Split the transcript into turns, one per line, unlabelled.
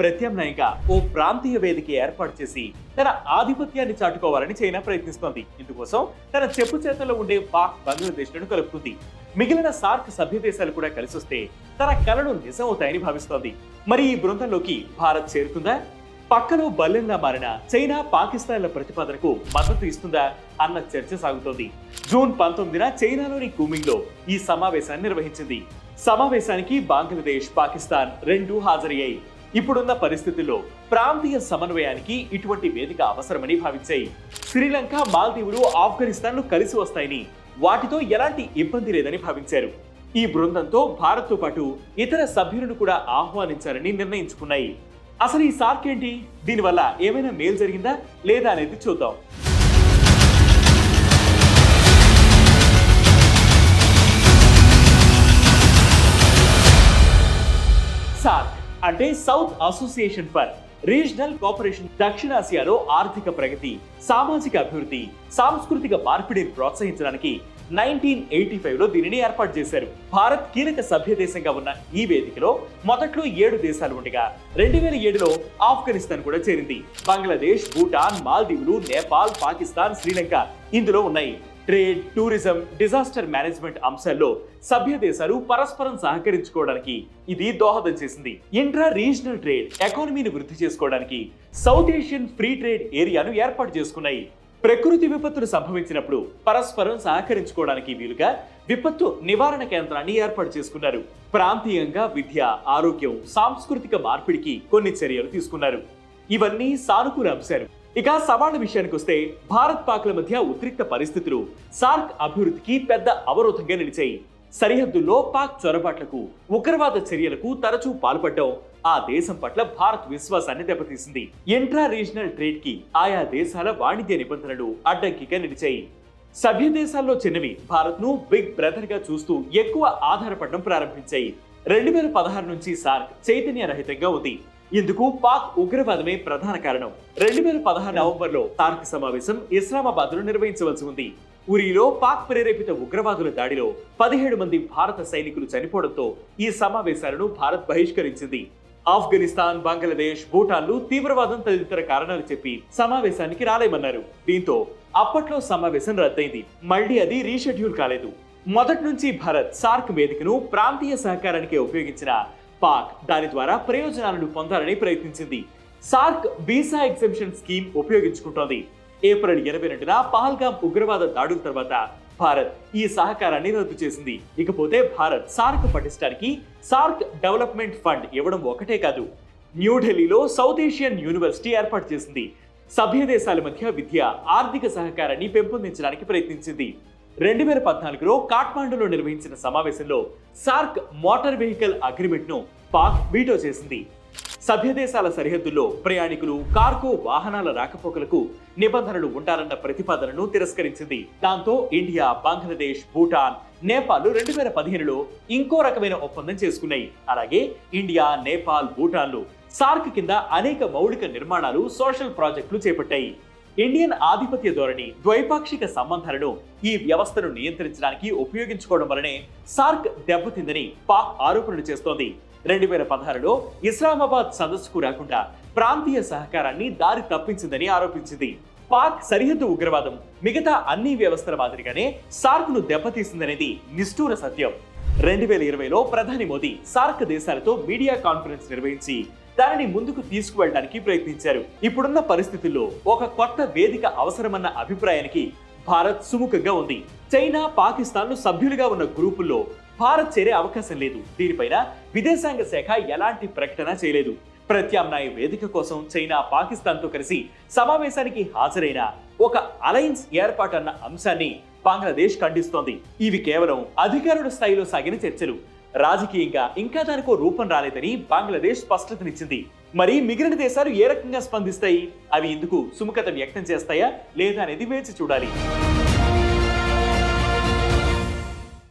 ప్రత్యామ్నాయంగా ఓ ప్రాంతీయ వేదిక ఏర్పాటు చేసి తన ఆధిపత్యాన్ని చాటుకోవాలని చైనా ప్రయత్నిస్తోంది. ఇందుకోసం తన చెప్పు చేతల్లో ఉండే పాక్ బంగ్లాదేశ్లను కలుపుతుంది. మిగిలిన సార్క్ సభ్య దేశాలు కూడా కలిసొస్తే తన కలలు నిజమవుతాయని భావిస్తోంది. మరి ఈ బృందంలోకి భారత్ చేరుతుందా? పక్కలో బల్లెంలా మారిన చైనా పాకిస్తాన్ల ప్రతిపాదనకు మద్దతు ఇస్తుందా అన్న చర్చ సాగుతోంది. జూన్ పంతొమ్మిదిన చైనాలోని కూమింగ్లో ఈ సమావేశాన్ని నిర్వహించింది. సమావేశానికి బంగ్లాదేశ్ పాకిస్తాన్ రెండు హాజరయ్యాయి. ఇప్పుడున్న పరిస్థితుల్లో ప్రాంతీయ సమన్వయానికి ఇటువంటి వేదిక అవసరమని భావించాయి శ్రీలంక మాల్దీవులు ఆఫ్ఘనిస్తాన్లు కలిసి వస్తాయని వాటితో ఎలాంటి ఇబ్బంది లేదని భావించారు. ఈ బృందంతో భారత్తో పాటు ఇతర సభ్యులను కూడా ఆహ్వానించాలని నిర్ణయించుకున్నాయి. అసలు ఈ సార్క్ ఏంటి? దీనివల్ల ఏమైనా మేలు జరిగిందా లేదా అనేది చూద్దాం. సార్క్ అంటే South Association for Regional Cooperation దక్షిణాసియాలో ఆర్థిక ప్రగతి సామాజిక అభివృద్ధి సాంస్కృతిక మార్పిడిని ప్రోత్సహించడానికి నైన్టీన్ ఎయిటీ ఫైవ్లో దీనిని ఏర్పాటు చేశారు. భారత్ కీలక సభ్య దేశంగా ఉన్న ఈ వేదికలో మొదట్లో ఏడు దేశాలు ఉండగా రెండు వేల ఏడులో ఆఫ్ఘనిస్తాన్ కూడా చేరింది. బంగ్లాదేశ్ భూటాన్ మాల్దీవులు నేపాల్ పాకిస్తాన్ శ్రీలంక ఇందులో ఉన్నాయి. ట్రేడ్ టూరిజం డిజాస్టర్ మేనేజ్మెంట్ అంశాల్లో సభ్య దేశాలు పరస్పరం సహకరించుకోవడానికి ఇది దోహదం చేసింది. ఇంట్రా రీజనల్ ట్రేడ్ ఎకానమీని వృద్ధి చేసుకోవడానికి సౌత్ ఏషియన్ ఫ్రీ ట్రేడ్ ఏరియాను ఏర్పాటు చేసుకున్నాయి. ప్రకృతి విపత్తులు సంభవించినప్పుడు పరస్పరం సహకరించుకోవడానికి వీలుగా విపత్తు నివారణ కేంద్రాన్ని ఏర్పాటు చేసుకున్నారు. ప్రాంతీయంగా విద్య ఆరోగ్యం సాంస్కృతిక మార్పిడికి కొన్ని చర్యలు తీసుకున్నారు. ఇవన్నీ సానుకూల అంశాలు. ఇక సవాళ్ళ విషయానికి వస్తే భారత్ పాక్ల మధ్య ఉద్రిక్త పరిస్థితులు సార్క్ అభివృద్ధికి పెద్ద అవరోధంగా నిలిచాయి. సరిహద్దుల్లో పాక్ చొరబాట్లకు ఉగ్రవాద చర్యలకు తరచూ పాల్పడడం ఆ దేశం పట్ల భారత్ విశ్వాసాన్ని దెబ్బతీసింది. ఇంట్రా రీజనల్ ట్రేడ్కి ఆయా దేశాల వాణిజ్య నిబంధనలు అడ్డంకిగా నిలిచాయి. సభ్య దేశాల్లో చిన్నవి భారత్ను బిగ్ బ్రదర్గా చూస్తూ ఎక్కువ ఆధారపడడం ప్రారంభించాయి. రెండు వేల పదహారు నుంచి సార్క్ చైతన్య రహితంగా ఉంది. ఇందుకు పాక్ ఉగ్రవాదమే ప్రధాన కారణం. రెండు వేల పదహారు నవంబర్లో సమావేశం ఇస్లామాబాద్లో నిర్వహించవలసి ఉంది. ఉరిలో పాక్ ప్రేరేపిత ఉగ్రవాదుల దాడిలో పదిహేడు మంది భారత సైనికులు చనిపోవడంతో ఈ సమావేశాలను భారత్ బహిష్కరించింది. ఆఫ్ఘనిస్తాన్ బంగ్లాదేశ్ భూటాన్లు తీవ్రవాదం తదితర కారణాలు చెప్పి సమావేశానికి రాలేమన్నారు. దీంతో అప్పట్లో సమావేశం రద్దయింది. మళ్ళీ అది రీషెడ్యూల్ కాలేదు. మొదటి నుంచి భారత్ సార్క్ వేదికను ప్రాంతీయ సహకారానికి ఉపయోగించిన పాక్ దాని ద్వారా ప్రయోజనాలను పొందాలని ప్రయత్నించింది. సార్క్ వీసా ఎగ్జెంప్షన్ స్కీమ్ ఉపయోగించుకుంటోంది. ఏప్రిల్ ఇరవై రెండున పహల్గామ్ ఉగ్రవాద దాడుల తర్వాత భారత్ ఈ సహకారాన్ని రద్దు చేసింది. ఇకపోతే భారత్ సార్క్ పటిష్టానికి సార్క్ డెవలప్మెంట్ ఫండ్ ఇవ్వడం ఒకటే కాదు న్యూఢిల్లీలో సౌత్ ఏషియన్ యూనివర్సిటీ ఏర్పాటు చేసింది. సభ్య దేశాల మధ్య విద్య ఆర్థిక సహకారాన్ని పెంపొందించడానికి ప్రయత్నించింది. రెండు వేల పద్నాలుగులో కాఠ్మాండులో నిర్వహించిన సమావేశంలో సార్క్ మోటార్ వెహికల్ అగ్రిమెంట్ను పాక్ వీటో చేసింది. సభ్య దేశాల సరిహద్దుల్లో ప్రయాణికులు కార్గో వాహనాల రాకపోకలకు నిబంధనలు ఉండాలన్న ప్రతిపాదనను తిరస్కరించింది. దాంతో ఇండియా బంగ్లాదేశ్ భూటాన్ నేపాల్ రెండు వేల పదిహేనులో ఇంకో రకమైన ఒప్పందం చేసుకున్నాయి. అలాగే ఇండియా నేపాల్ భూటాన్లు సార్క్ కింద అనేక మౌలిక నిర్మాణాలు సోషల్ ప్రాజెక్టులు చేపట్టాయి. ఇండియన్ ఆధిపత్య ధోరణి ద్వైపాక్షిక సంబంధాలను ఈ వ్యవస్థను నియంత్రించడానికి ఉపయోగించుకోవడం వలనే సార్క్ దెబ్బతిందని పాక్ ఆరోపణలు చేస్తోంది. రెండు వేల పదహారులో ఇస్లామాబాద్ సదస్సుకు రాకుండా ప్రాంతీయ సహకారాన్ని దారి తప్పించిందని ఆరోపించింది. పాక్ సరిహద్దు ఉగ్రవాదం మిగతా అన్ని వ్యవస్థల మాదిరిగానే సార్క్ను దెబ్బతీసిందనేది నిష్ఠూర సత్యం. రెండు వేల ఇరవైలో ప్రధాని మోదీ సార్క్ దేశాలతో మీడియా కాన్ఫరెన్స్ నిర్వహించి దానిని ముందుకు తీసుకువెళ్ళడానికి ప్రయత్నించారు. ఇప్పుడున్న పరిస్థితుల్లో ఒక కొత్త వేదిక అవసరమన్న అభిప్రాయానికి భారత్ సుముఖంగా ఉంది. చైనా పాకిస్తాన్లు సభ్యులుగా ఉన్న గ్రూపుల్లో భారత్ చేరే అవకాశం లేదు. దీనిపైన విదేశాంగ శాఖ ఎలాంటి ప్రకటన చేయలేదు. ప్రత్యామ్నాయ వేదిక కోసం చైనా పాకిస్తాన్తో కలిసి సమావేశానికి హాజరైన ఒక అలయన్స్ ఏర్పాటన్న అంశాన్ని బంగ్లాదేశ్ ఖండిస్తోంది. ఇవి కేవలం అధికారుల స్థాయిలో సాగిన చర్చలు. రాజకీయంగా ఇంకా దానికో రూపం రాలేదని బంగ్లాదేశ్ స్పష్టతనిచ్చింది. మరి మిగిలిన దేశాలు ఏ రకంగా స్పందిస్తాయి? అవి ఇందుకు సుముఖత వ్యక్తం చేస్తాయా లేదా అనేది వేచి చూడాలి.